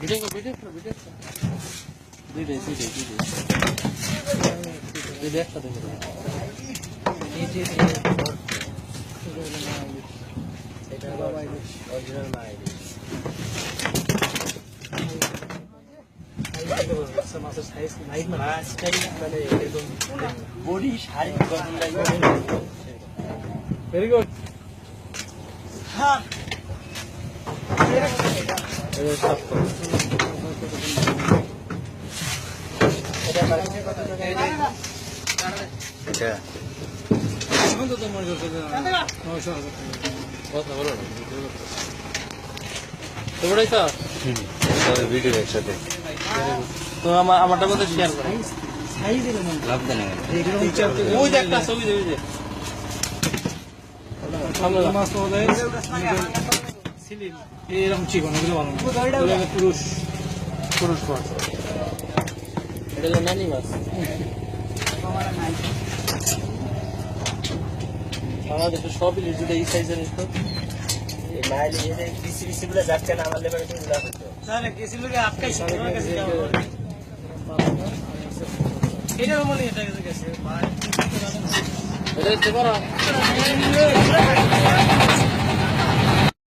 Video video video দুইটাই দুইটাই দুইটাই দুইটাই একসাথে বডি শাড়ি ভেরি গুড এটা ভিডিও একসাথে তো আমার আমারটা মধ্যে শেয়ার করো একটা ছবি এরকম চিকন এগুলো ভালো পুরুষ পুরুষ মাছ এটা হলো নানি মাছ। বাংলাদেশে সব ইলিশ দুটো এই সাইজের তো এই এই যে বিসি বিসি যাচ্ছে না আমার লেবারে তুমি লাভ হতো তাহলে গেছিল কি আটকাইছে তোমার কাছে যাওয়া পরে। এটাও এটা কাছে গেছে এটা হচ্ছে বড়।